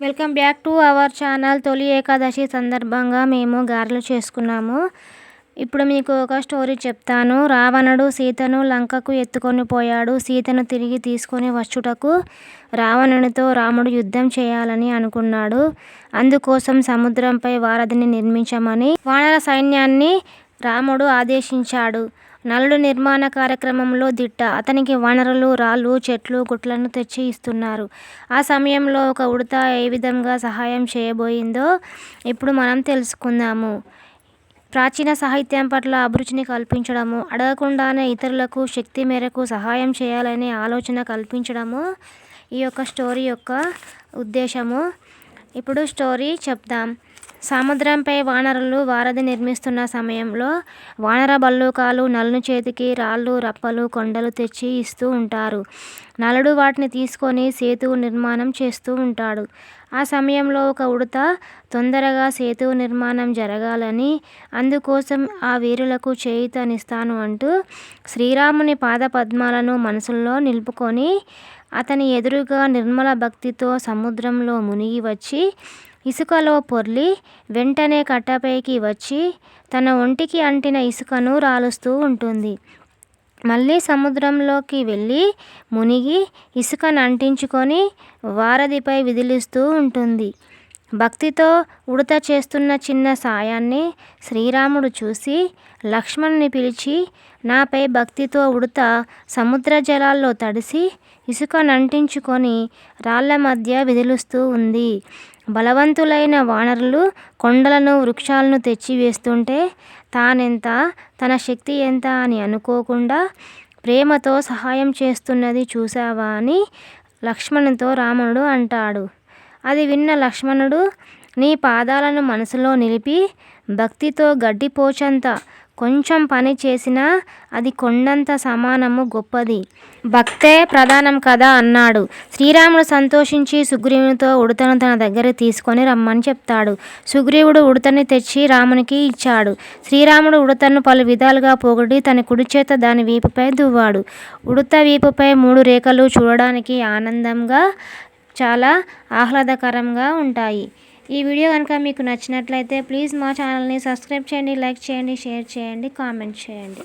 Welcome back to our channel తొలి ఏకాదశి సందర్భంగా మేము గారెలు చేసుకున్నాము. ఇప్పుడు మీకు ఒక స్టోరీ చెప్తాను. రావణుడు సీతను లంకకు ఎత్తుకొని పోయాడు. సీతను తిరిగి తీసుకొని వచ్చుటకు రావణునితో రాముడు యుద్ధం చేయాలని అనుకున్నాడు. అందుకోసం సముద్రంపై వారధిని నిర్మించమని వానర సైన్యాన్ని రాముడు ఆదేశించాడు. నలుడు నిర్మాణ కార్యక్రమంలో దిట్ట. అతనికి వనరులు రాళ్ళు చెట్లు గుట్లను తెచ్చి ఇస్తున్నారు. ఆ సమయంలో ఒక ఉడత ఏ విధంగా సహాయం చేయబోయిందో ఇప్పుడు మనం తెలుసుకుందాము. ప్రాచీన సాహిత్యం పట్ల అభిరుచిని కల్పించడము అడగకుండానే ఇతరులకు శక్తి మేరకు సహాయం చేయాలనే ఆలోచన కల్పించడము ఈ యొక్క స్టోరీ యొక్క ఉద్దేశము. ఇప్పుడు స్టోరీ చెప్దాం. సముద్రంపై వానరులు వారధి నిర్మిస్తున్న సమయంలో వానర భల్లూకాలు నలుని చేతికి రాళ్ళు రప్పలు కొండలు తెచ్చి ఇస్తూ ఉంటారు. నలుడు వాటిని తీసుకొని సేతువు నిర్మాణం చేస్తూ ఉంటాడు. ఆ సమయంలో ఒక ఉడత తొందరగా సేతువు నిర్మాణం జరగాలని అందుకోసం ఆ వీరులకు చేయూతనిస్తాను అంటూ శ్రీరాముని పాదపద్మాలను మనసుల్లో మనసులో నిలుపుకొని అతని ఎదురుగా నిర్మల భక్తితో సముద్రంలో మునిగి వచ్చి ఇసుకలో పొర్లి వెంటనే కట్టపైకి వచ్చి తన ఒంటికి అంటిన ఇసుకను రాలుస్తూ ఉంటుంది. మళ్ళీ సముద్రంలోకి వెళ్ళి మునిగి ఇసుకను అంటించుకొని వారధిపై విదిలిస్తూ ఉంటుంది. భక్తితో ఉడత చేస్తున్న చిన్న సాయాన్ని శ్రీరాముడు చూసి లక్ష్మణుని పిలిచి నాపై భక్తితో ఉడత సముద్ర జలాల్లో తడిసి ఇసుకనంటించుకొని రాళ్ళ మధ్య విదిలుస్తూ ఉంది. బలవంతులైన వానరులు కొండలను వృక్షాలను తెచ్చి వేస్తుంటే తానెంత తన శక్తి ఎంత అని అనుకోకుండా ప్రేమతో సహాయం చేస్తున్నది చూసావా అని లక్ష్మణుతో రావణుడు అంటాడు. అది విన్న లక్ష్మణుడు నీ పాదాలను మనసులో నిలిపి భక్తితో గడ్డిపోచంత కొంచెం పని చేసినా అది కొండంత సమానము గొప్పది. భక్తే ప్రధానం కదా అన్నాడు. శ్రీరాముడు సంతోషించి సుగ్రీవునితో ఉడతను తన దగ్గర తీసుకొని రమ్మని చెప్తాడు. సుగ్రీవుడు ఉడతని తెచ్చి రామునికి ఇచ్చాడు. శ్రీరాముడు ఉడతను పలు విధాలుగా పోగొట్టి తన కుడి చేత దాని వీపుపై దువ్వాడు. ఉడత వీపుపై మూడు రేఖలు చూడడానికి ఆనందంగా చాలా ఆహ్లాదకరంగా ఉంటాయి. ఈ వీడియో కనుక మీకు నచ్చినట్లయితే ప్లీజ్ మా ఛానల్ని సబ్స్క్రైబ్ చేయండి లైక్ చేయండి షేర్ చేయండి కామెంట్ చేయండి.